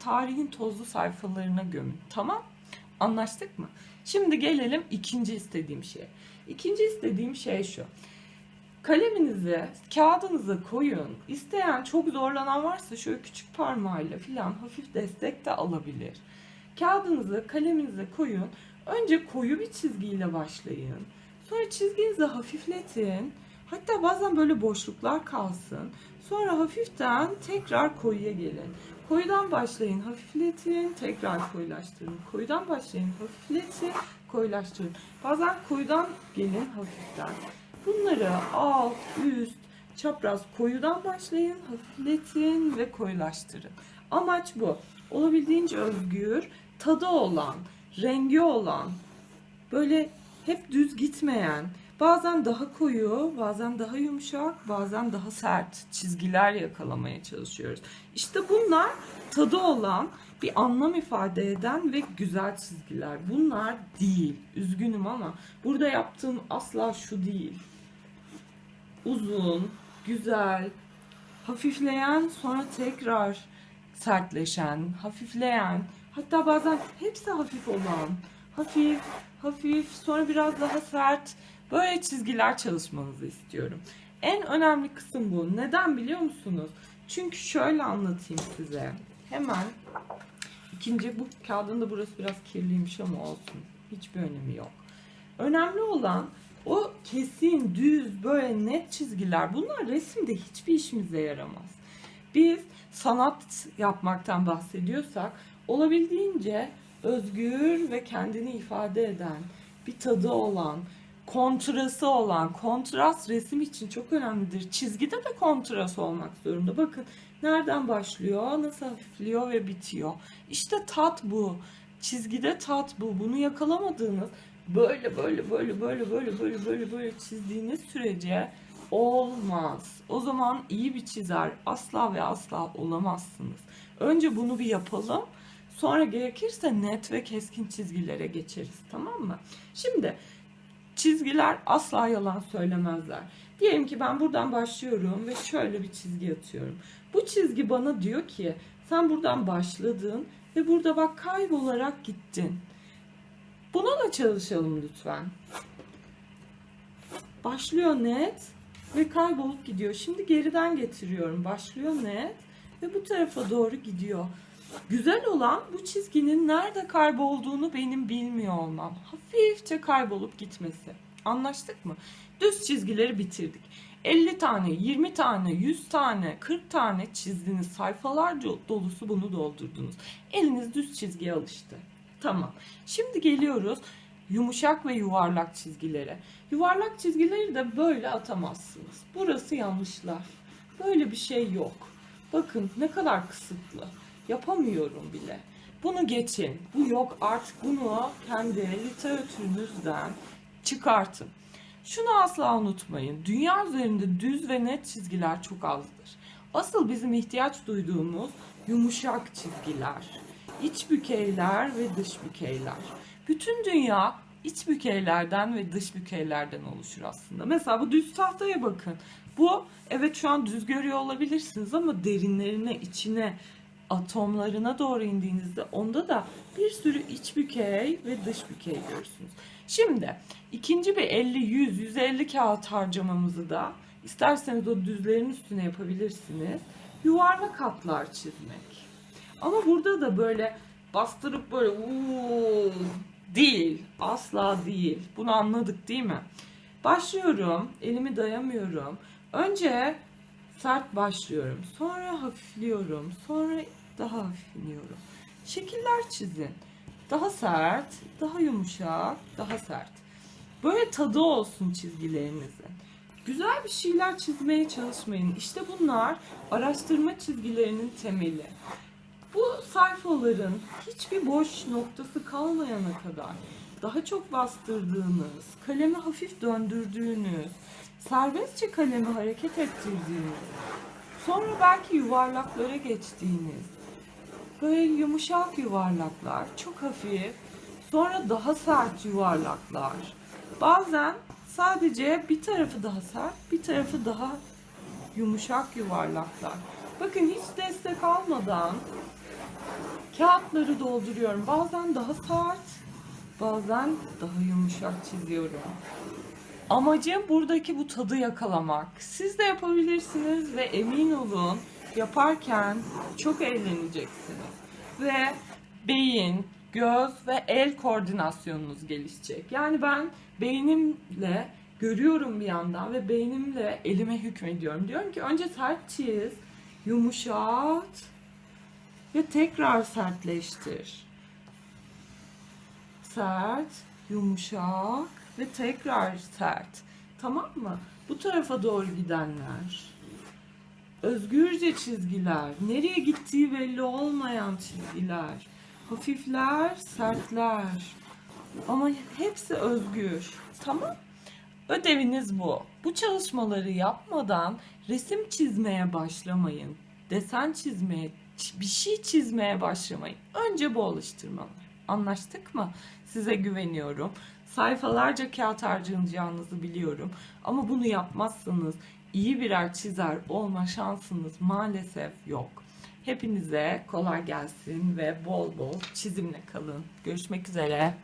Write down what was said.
tarihin tozlu sayfalarına gömün. Tamam? Anlaştık mı? Şimdi gelelim ikinci istediğim şeye. İkinci istediğim şey şu. Kaleminizi, kağıdınızı koyun. İsteyen, çok zorlanan varsa şöyle küçük parmağıyla filan hafif destek de alabilir. Kağıdınızı, kaleminize koyun. Önce koyu bir çizgiyle başlayın. Sonra çizginizi hafifletin. Hatta bazen böyle boşluklar kalsın. Sonra hafiften tekrar koyuya gelin. Koyudan başlayın, hafifletin, tekrar koyulaştırın. Koyudan başlayın, hafifletin, koyulaştırın. Bazen koyudan gelin hafiften. Bunları alt, üst, çapraz koyudan başlayın, hafifletin ve koyulaştırın. Amaç bu. Olabildiğince özgür, tadı olan, rengi olan, böyle hep düz gitmeyen, bazen daha koyu, bazen daha yumuşak, bazen daha sert çizgiler yakalamaya çalışıyoruz. İşte bunlar tadı olan, bir anlam ifade eden ve güzel çizgiler. Bunlar değil. Üzgünüm ama burada yaptığım asla şu değil. Uzun, güzel, hafifleyen sonra tekrar sertleşen, hafifleyen, hatta bazen hepsi hafif olan, hafif, hafif, sonra biraz daha sert, böyle çizgiler çalışmanızı istiyorum. En önemli kısım bu. Neden biliyor musunuz? Çünkü şöyle anlatayım size. Hemen ikinci bu kağıdın da burası biraz kirliymiş ama olsun. Hiçbir önemi yok. Önemli olan o kesin, düz, böyle net çizgiler. Bunlar resimde hiçbir işimize yaramaz. Biz sanat yapmaktan bahsediyorsak olabildiğince özgür ve kendini ifade eden, bir tadı olan, kontrası olan, kontrast resim için çok önemlidir. Çizgide de kontrast olmak zorunda. Bakın nereden başlıyor, nasıl hafifliyor ve bitiyor. İşte tat bu. Çizgide tat bu. Bunu yakalamadığınız böyle böyle böyle böyle böyle böyle böyle böyle çizdiğiniz sürece olmaz. O zaman iyi bir çizer asla ve asla olamazsınız. Önce bunu bir yapalım. Sonra gerekirse net ve keskin çizgilere geçeriz. Tamam mı? Şimdi çizgiler asla yalan söylemezler. Diyelim ki ben buradan başlıyorum ve şöyle bir çizgi atıyorum. Bu çizgi bana diyor ki sen buradan başladın ve burada bak kaybolarak gittin. Buna da çalışalım lütfen. Başlıyor net ve kaybolup gidiyor. Şimdi geriden getiriyorum. Başlıyor net ve bu tarafa doğru gidiyor. Güzel olan bu çizginin nerede kaybolduğunu benim bilmiyor olmam. Hafifçe kaybolup gitmesi. Anlaştık mı? Düz çizgileri bitirdik. 50 tane, 20 tane, 100 tane, 40 tane çizdiniz. Sayfalarca dolusu bunu doldurdunuz. Eliniz düz çizgiye alıştı. Tamam. Şimdi geliyoruz yumuşak ve yuvarlak çizgilere. Yuvarlak çizgileri de böyle atamazsınız. Burası yanlışlar. Böyle bir şey yok. Bakın ne kadar kısıtlı. Yapamıyorum bile. Bunu geçin. Bu yok artık bunu kendi literatürünüzden çıkartın. Şunu asla unutmayın. Dünya üzerinde düz ve net çizgiler çok azdır. Asıl bizim ihtiyaç duyduğumuz yumuşak çizgiler. İç bükeyler ve dış bükeyler. Bütün dünya iç bükeylerden ve dış bükeylerden oluşur aslında. Mesela bu düz tahtaya bakın. Bu evet şu an düz görüyor olabilirsiniz ama derinlerine, içine, atomlarına doğru indiğinizde onda da bir sürü iç bükey ve dış bükey görürsünüz. Şimdi ikinci bir 50, 100, 150 kağıt harcamamızı da isterseniz o düzlerin üstüne yapabilirsiniz. Yuvarlak hatlar çizmek. Ama burada da böyle bastırıp böyle uuu değil. Asla değil. Bunu anladık değil mi? Başlıyorum. Elimi dayamıyorum. Önce sert başlıyorum. Sonra hafifliyorum. Sonra daha hafifliyorum. Şekiller çizin. Daha sert, daha yumuşak, daha sert. Böyle tadı olsun çizgilerinizin. Güzel bir şeyler çizmeye çalışmayın. İşte bunlar araştırma çizgilerinin temeli. Bu sayfaların hiçbir boş noktası kalmayana kadar daha çok bastırdığınız, kalemi hafif döndürdüğünüz, serbestçe kalemi hareket ettirdiğiniz, sonra belki yuvarlaklara geçtiğiniz, böyle yumuşak yuvarlaklar, çok hafif, sonra daha sert yuvarlaklar. Bazen sadece bir tarafı daha sert, bir tarafı daha yumuşak yuvarlaklar. Bakın hiç destek almadan kağıtları dolduruyorum. Bazen daha sert, bazen daha yumuşak çiziyorum. Amacım buradaki bu tadı yakalamak. Siz de yapabilirsiniz ve emin olun yaparken çok eğleneceksiniz. Ve beyin, göz ve el koordinasyonunuz gelişecek. Yani ben beynimle görüyorum bir yandan ve beynimle elime hükmediyorum. Diyorum ki önce sert çiz, yumuşat ve tekrar sertleştir. Sert, yumuşak ve tekrar sert. Tamam mı? Bu tarafa doğru gidenler. Özgürce çizgiler. Nereye gittiği belli olmayan çizgiler. Hafifler, sertler. Ama hepsi özgür. Tamam? Ödeviniz bu. Bu çalışmaları yapmadan resim çizmeye başlamayın. Desen çizmeye, bir şey çizmeye başlamayın. Önce bu alıştırmalar. Anlaştık mı? Size güveniyorum. Sayfalarca kağıt harcayacağınızı biliyorum. Ama bunu yapmazsanız iyi birer çizer olma şansınız maalesef yok. Hepinize kolay gelsin ve bol bol çizimle kalın. Görüşmek üzere.